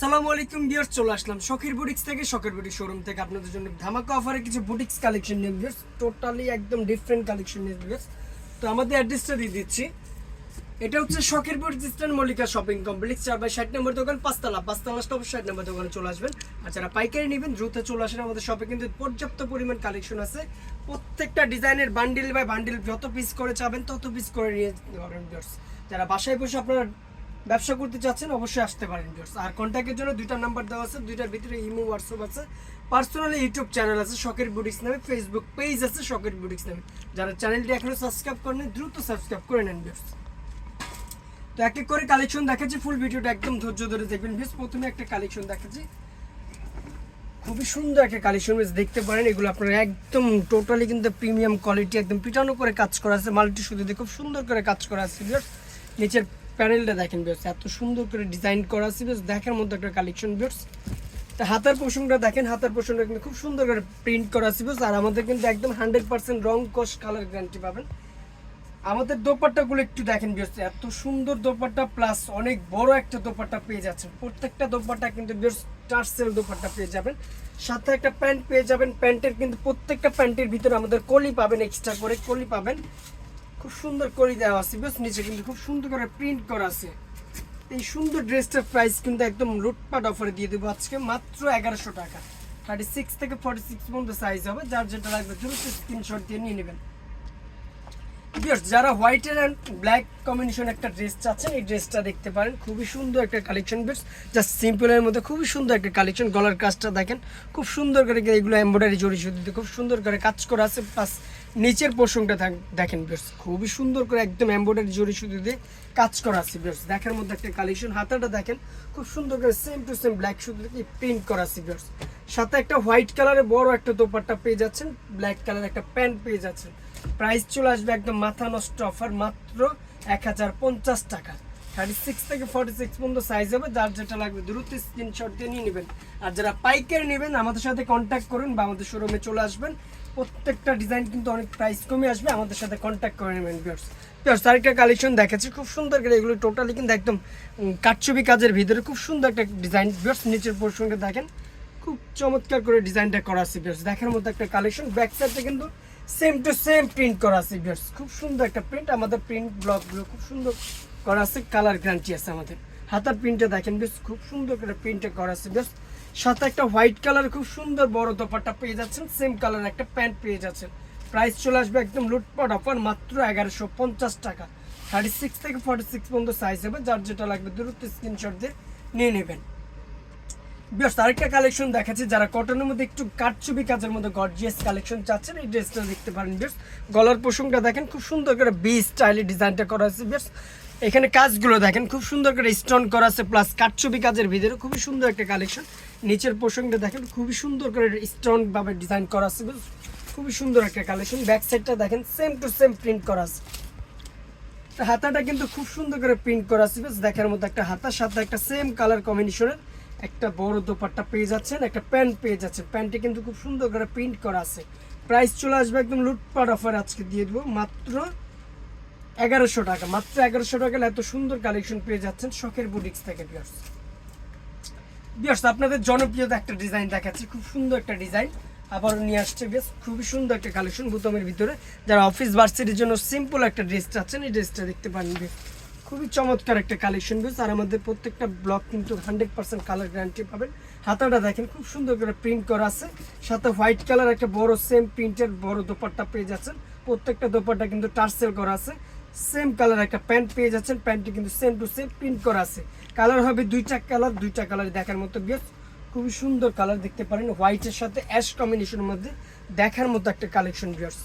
সালামু আলাইকুম বিয়ার্স চলে আসলাম শখের বুটিক্স থেকে, শখের বুটিক শোরুম থেকে। আপনাদের জন্য ধামাকা অফারে কিছু বুটিক্স কালেকশন নিয়ে বিয়ার্স টোটালি একদম ডিফারেন্ট কালেকশন নিয়ে বিয়ার্স তো আমাদের অ্যাড্রেসটা দিয়ে দিচ্ছি। এটা হচ্ছে শখের boutique eastern Mallika shopping complex চার বাই ষাট নম্বর দোকান, পাঁচতলা। পাঁচতলা স্টপ ষাট নম্বর দোকানে চলে আসবেন। আর যারা পাইকারি নেবেন, দ্রুত চলে আসেন আমাদের শপে কিন্তু পর্যাপ্ত পরিমাণ কালেকশন আছে। প্রত্যেকটা ডিজাইনের বান্ডিল বাই বান্ডিল যত পিস করে চাবেন, তত পিস করে নিয়ে পাবেন viewers। যারা বাসায় বসে আপনারা ব্যবসা করতে চাচ্ছেন, অবশ্যই আসতে পারেন। আর কন্ট্যাক্টের জন্য দুইটা নাম্বার দেওয়া আছে, দুইটার ভিতরে ইমো হোয়াটসঅ্যাপ আছে। পার্সোনালি ইউটিউব চ্যানেল আছে শখের বুটিক্স নামে ফেসবুক পেজ আছে শখের বুটিক্স নামে। যারা চ্যানেলটি এখনও সাবস্ক্রাইব করেন দ্রুত সাবস্ক্রাইব করে নেন, viewers। তো এক এক করে কালেকশন দেখাচ্ছি ফুল ভিডিওটা একদম ধৈর্য ধরে দেখবেন বেশ প্রথমে একটা কালেকশন দেখাচ্ছি। খুবই সুন্দর একটা কালেকশন দেখতে পারেন। এগুলো আপনারা একদম টোটালি কিন্তু প্রিমিয়াম কোয়ালিটি একদম পিটানো করে কাজ করা আছে। মাল্টি সুতিতে খুব সুন্দর করে কাজ করা আছে বিয়ার্স নিচের প্যানেলটা দেখেন বিয়ার্স এত সুন্দর করে ডিজাইন করা আছে বেশ দেখার মধ্যে একটা কালেকশন বিয়ার্স তা হাতার পোষণটা দেখেন, হাতার পোষণটা কিন্তু খুব সুন্দর করে প্রিন্ট করা আছে বিয়ার্স আর আমাদের কিন্তু একদম হান্ড্রেড পার্সেন্ট রং কস কালার গ্যারান্টি পাবেন। আমাদের দোপাট্টাগুলো একটু দেখেন বিয়ার্স এত সুন্দর দোপাট্টা প্লাস অনেক বড় একটা দোপাট্টা পেয়ে যাচ্ছেন। প্রত্যেকটা দোপাট্টা কিন্তু বিয়ার্স টার্সেল দোপাট্টা পেয়ে যাবেন। সাথে একটা প্যান্ট পেয়ে যাবেন প্যান্টের কিন্তু প্রত্যেকটা প্যান্টের ভিতরে আমাদের কলি পাবেন এক্সট্রা করে, কলি পাবেন। খুব সুন্দর কলি দেওয়া আছে। বিয়ার্স নিচে কিন্তু খুব সুন্দর করে প্রিন্ট করা আছে। এই সুন্দর ড্রেসটার প্রাইস কিন্তু একদম লুটপাট অফারে দিয়ে দেবো আজকে মাত্র এগারোশো টাকা। থার্টি সিক্স থেকে ফর্টি সিক্স পর্যন্ত সাইজ হবে। যার যেটা লাগবে দ্রুত স্ক্রিনশট দিয়ে নিয়ে নেবেন। যারা হোয়াইটের অ্যান্ড ব্ল্যাক কম্বিনেশন একটা ড্রেস চাচ্ছেন, এই ড্রেসটা দেখতে পারেন। খুবই সুন্দর একটা কালেকশন বেশ জাস্ট সিম্পলের মধ্যে খুবই সুন্দর একটা কালেকশন গলার কাজটা দেখেন। খুব সুন্দর করে এগুলো এমব্রয়ডারি জড়ি সুতিতে খুব সুন্দর করে কাজ করা আছে। প্লাস নিচের পোর্শনটা দেখেন বেশ খুবই সুন্দর করে একদম এমব্রয়ডারি জড়ি সুতি দিয়ে কাজ করা আছে বেশ দেখার মধ্যে একটা কালেকশন হাতাটা দেখেন, খুব সুন্দর করে সেম টু সেম ব্ল্যাক সুতি দিয়ে প্রিন্ট করা আছে বেশ সাথে একটা হোয়াইট কালারের বড় একটা দোপাট্টা পেয়ে যাচ্ছেন ব্ল্যাক কালার একটা প্যান্ট পেয়ে যাচ্ছেন। প্রাইস চলে আসবে একদম মাথা নষ্ট অফার মাত্র এক হাজার পঞ্চাশ টাকা। থার্টি সিক্স থেকে ফর্টি সিক্স পর্যন্ত সাইজ হবে, যার যেটা লাগবে দ্রুত স্ক্রিনশট দিয়ে নিয়ে নেবেন। আর যারা পাইকারি নেবেন, আমাদের সাথে কন্ট্যাক্ট করুন বা আমাদের শোরুমে চলে আসবেন। প্রত্যেকটা ডিজাইন কিন্তু অনেক প্রাইস কমে আসবে। আমাদের সাথে কন্ট্যাক্ট করে নেবেন বিয়ার্স বিয়ার্স আরেকটা কালেকশন দেখাচ্ছি। খুব সুন্দর করে এগুলো টোটালি কিন্তু একদম কাটছবি কাজের ভিতরে খুব সুন্দর একটা ডিজাইন বিয়ার্স নিচের পোর্শনকে দেখেন। খুব চমৎকার করে ডিজাইনটা করা আছে বিয়ার্স দেখার মতো একটা কালেকশন ব্যাক সাইডে কিন্তু সেম টু সেম প্রিন্ট করা আছে বিয়ার্স খুব সুন্দর একটা প্রিন্ট আমাদের প্রিন্ট ব্লকগুলো খুব সুন্দর করা আছে। কালার গ্যারান্টি আছে আমাদের। হাতার প্রিন্টটা দেখেন, বেশ খুব সুন্দর করে প্রিন্টটা করা আছে, বেশ সাথে একটা হোয়াইট কালার খুব সুন্দর বড় দোপাট্টা পেয়ে যাচ্ছেন সেম কালার একটা প্যান্ট পেয়ে যাচ্ছেন। প্রাইস চলে আসবে একদম লুটপাট অফার মাত্র এগারোশো পঞ্চাশ টাকা। থার্টি সিক্স থেকে ফর্টি সিক্স পর্যন্ত সাইজ হবে, যার যেটা লাগবে দূরত্ব স্ক্রিনশট দিয়ে নিয়ে নেবেন। বেশ, আরেকটা কালেকশন দেখাচ্ছি, যারা কটনের মধ্যে একটু কাটছবি কাজের মধ্যে গর্জিয়াস কালেকশন চাচ্ছেন, এই ড্রেসটা দেখতে পারেন, বেশ গলার পোষণটা দেখেন, খুব সুন্দর করে বি স্টাইলে ডিজাইনটা করা আছে বিয়ার্স এখানে কাজগুলো দেখেন, খুব সুন্দর করে স্টোন করা আছে প্লাস কাটছবি কাজের ভিতরে খুবই সুন্দর একটা কালেকশন নিচের পোষণটা দেখেন, খুবই সুন্দর করে স্টোন ভাবে ডিজাইন করা আছে খুবই সুন্দর একটা কালেকশন ব্যাক সাইডটা দেখেন সেম টু সেম প্রিন্ট করা আছে। হাতাটা কিন্তু খুব সুন্দর করে প্রিন্ট করা আছে বেশ দেখার মতো একটা হাতার সাথে একটা সেম কালার কম্বিনেশনের একটা বড় দোপাট্টা পেয়ে যাচ্ছেন, একটা প্যান্ট পেয়ে যাচ্ছেন। প্যান্টে কিন্তু খুব সুন্দর করে প্রিন্ট করা আছে। প্রাইস চলে আসবে একদম লুটপাট অফার আজকে দিয়ে দেবো, মাত্র এগারোশো টাকা, মাত্র এগারোশো টাকা এত সুন্দর কালেকশন পেয়ে যাচ্ছেন শখের বুটিক্স থেকে বিয়ার্স বিয়ার্স আপনাদের জনপ্রিয়তা একটা ডিজাইন দেখাচ্ছি, খুব সুন্দর একটা ডিজাইন আবারও নিয়ে আসছে বেশ খুবই সুন্দর একটা কালেকশন বুতমের ভিতরে। যারা অফিস ভার্সিটির জন্য সিম্পল একটা ড্রেস চাচ্ছেন, এই ড্রেসটা দেখতে পারেন বেশ খুবই চমৎকার একটা কালেকশন বেশ আর আমাদের প্রত্যেকটা ব্লক কিন্তু হান্ড্রেড পার্সেন্ট কালার গ্যারান্টি পাবেন। হাতাটা দেখেন, খুব সুন্দর করে প্রিন্ট করা আছে। সাথে হোয়াইট কালার একটা বড় সেম প্রিন্টের বড় দোপাট্টা পেয়ে যাচ্ছেন। প্রত্যেকটা দোপাট্টা কিন্তু টার্সেল করা আছে। সেম কালার একটা প্যান্ট পেয়ে যাচ্ছেন প্যান্টটি কিন্তু সেম টু সেম প্রিন্ট করা আছে। কালার হবে দুইটা কালার দুইটা কালার দেখার মতো বেশ খুবই সুন্দর কালার দেখতে পারেন হোয়াইটের সাথে অ্যাশ কম্বিনেশনের মধ্যে দেখার মতো একটা কালেকশন বিয়ার্স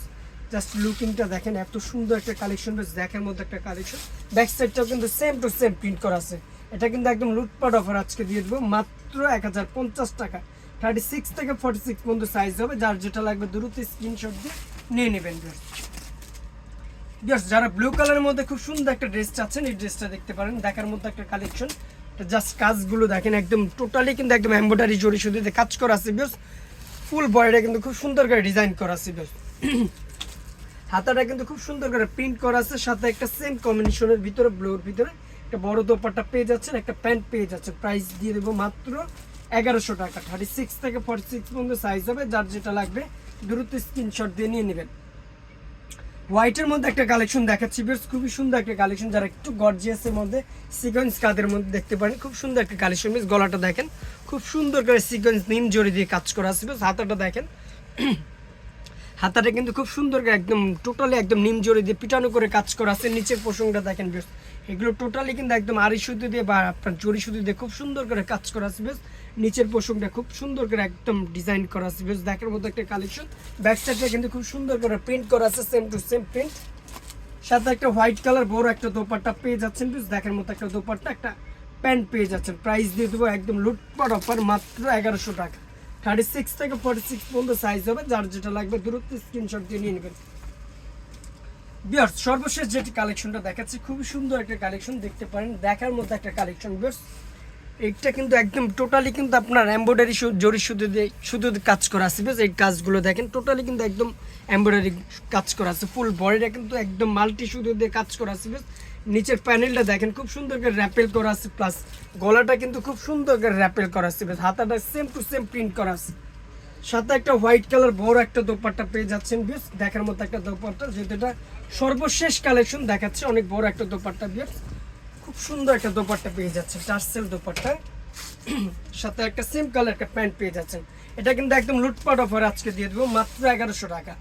জাস্ট লুকিংটা দেখেন, এত সুন্দর একটা কালেকশন বেশ দেখার মতো একটা কালেকশন ব্যাক সাইডটাও কিন্তু সেম টু সেম প্রিন্ট করা আছে। এটা কিন্তু একদম লুটপাট অফার আজকে দিয়ে দেবো, মাত্র এক হাজার পঞ্চাশ টাকা। থার্টি সিক্স থেকে ফর্টি সিক্স পর্যন্ত সাইজ হবে, যার যেটা লাগবে দ্রুত স্ক্রিনশট দিয়ে নিয়ে নেবেন যারা ব্লু কালারের মধ্যে খুব সুন্দর একটা ড্রেস চাচ্ছেন, এই ড্রেসটা দেখতে পারেন। দেখার মধ্যে একটা কালেকশন জাস্ট কাজগুলো দেখেন, একদম টোটালি কিন্তু একদম এম্ব্রয়ডারি জড়ি সুদিতে কাজ করা আছে বেশ ফুল বডিটা কিন্তু খুব সুন্দর করে ডিজাইন করা আছে বেশ হাতাটা কিন্তু খুব সুন্দর করে প্রিন্ট করা আছে, সাথে একটা সেম কম্বিনেশনের ভিতরে ব্লুর ভিতরে। একটা বড় দোপাট্টা পেয়ে যাচ্ছেন, একটা প্যান্ট পেয়ে যাচ্ছেন। প্রাইস দিয়ে দেবো মাত্র এগারোশো টাকা। থার্টি সিক্স থেকে ফর্টি সিক্স পর্যন্ত সাইজ হবে, যার যেটা লাগবে, দ্রুত স্ক্রিনশট দিয়ে নিয়ে নেবেন। হোয়াইটের মধ্যে একটা কালেকশন দেখাচ্ছি বেশ খুবই সুন্দর একটা কালেকশন যারা একটু গর্জিয়াসের মধ্যে সিকোয়েন্স কাদের মধ্যে দেখতে পারেন, খুব সুন্দর একটা কালেকশন বেশ গলাটা দেখেন, খুব সুন্দর করে সিকোয়েন্স নিম জড়ি দিয়ে কাজ করা আছে বেশ হাতাটা দেখেন। হাতাটা কিন্তু খুব সুন্দর একদম টোটালি একদম নিম জড়ি দিয়ে পিটানো করে কাজ করা আছে। নিচের পোষণটা দেখেন বেশ এগুলো টোটালি কিন্তু একদম আড়ি সুতি দিয়ে বা আপনার জড়ি সুতি দিয়ে খুব সুন্দর করে কাজ করা আছে বেশ নিচের পোষণটা খুব সুন্দর করে একদম ডিজাইন করা আছে বেশ দেখার মতো একটা কালেকশন ব্যাক সাইডটা কিন্তু খুব সুন্দর করে প্রিন্ট করা আছে সেম টু সেম প্রিন্ট সাথে একটা হোয়াইট কালার বড় একটা দোপাট্টা পেয়ে যাচ্ছেন বেশ দেখার মতো একটা দোপাট্টা, একটা প্যান্ট পেয়ে যাচ্ছেন। প্রাইস দিয়ে দেবো একদম লুটপাট অফার মাত্র এগারোশো টাকা। থার্টি সিক্স থেকে ফর্টি সিক্স পর্যন্ত সাইজ হবে, যার যেটা লাগবে দূরত্ব স্ক্রিনশট দিয়ে নিয়ে নেবেন। বিয়ার্স সর্বশেষ যেটি কালেকশনটা দেখাচ্ছে, খুবই সুন্দর একটা কালেকশন দেখতে পারেন, দেখার মতো একটা কালেকশন বিয়ার্স এইটা কিন্তু একদম টোটালি কিন্তু আপনার এমব্রয়ডারি জরি শুধু দিয়ে কাজ করা আছে বেশ এই কাজগুলো দেখেন টোটালি কিন্তু একদম এমব্রয়ডারি কাজ করা আছে। ফুল বডিটা কিন্তু একদম মাল্টি শুধু দিয়ে কাজ করা আছে বেশ নিচের প্যানেলটা দেখেন, খুব সুন্দর করে র্যাপেল করা আছে প্লাস গলাটা কিন্তু খুব সুন্দর করে র্যাপেল করা আছে বেশ হাতাটা সেম টু সেম প্রিন্ট করা আছে। সাথে একটা হোয়াইট কালার বড় একটা দোপাট্টা পেয়ে যাচ্ছেন বেশ দেখার মতো একটা দোপাট্টা, যেটা সর্বশেষ কালেকশন দেখাচ্ছে, অনেক বড় একটা দোপাট্টা বেশ খুব সুন্দর একটা দোপাট্টা পেয়ে যাচ্ছে টার্সেল দোপাট্টা। সাথে একটা সেম কালার একটা প্যান্ট পেয়ে যাচ্ছেন। এটা কিন্তু একদম লুটপাট অফার আজকে দিয়ে দেবো, মাত্র এগারোশো টাকা।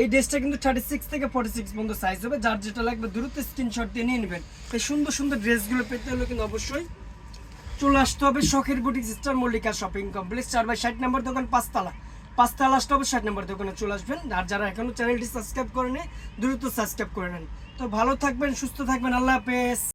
এই ড্রেসটা কিন্তু থার্টি সিক্স থেকে ফর্টি সিক্স পর্যন্ত সাইজ হবে, যার যেটা লাগবে দ্রুত স্ক্রিনশট দিয়ে নিয়ে নেবেন। এই সুন্দর সুন্দর ড্রেসগুলো পেতে হলে কিন্তু অবশ্যই চলে আসতে হবে শখের boutique star Mallika shopping complex চার বাই ষাট নম্বর দোকান, পাঁচতলা। পাঁচতলা আসতে হবে, ষাট নম্বর দোকানে চলে আসবেন। আর যারা এখনও চ্যানেলটি সাবস্ক্রাইব করে করেনি দ্রুত সাবস্ক্রাইব করে নেন। তো ভালো থাকবেন, সুস্থ থাকবেন, আল্লাহ হাফেজ।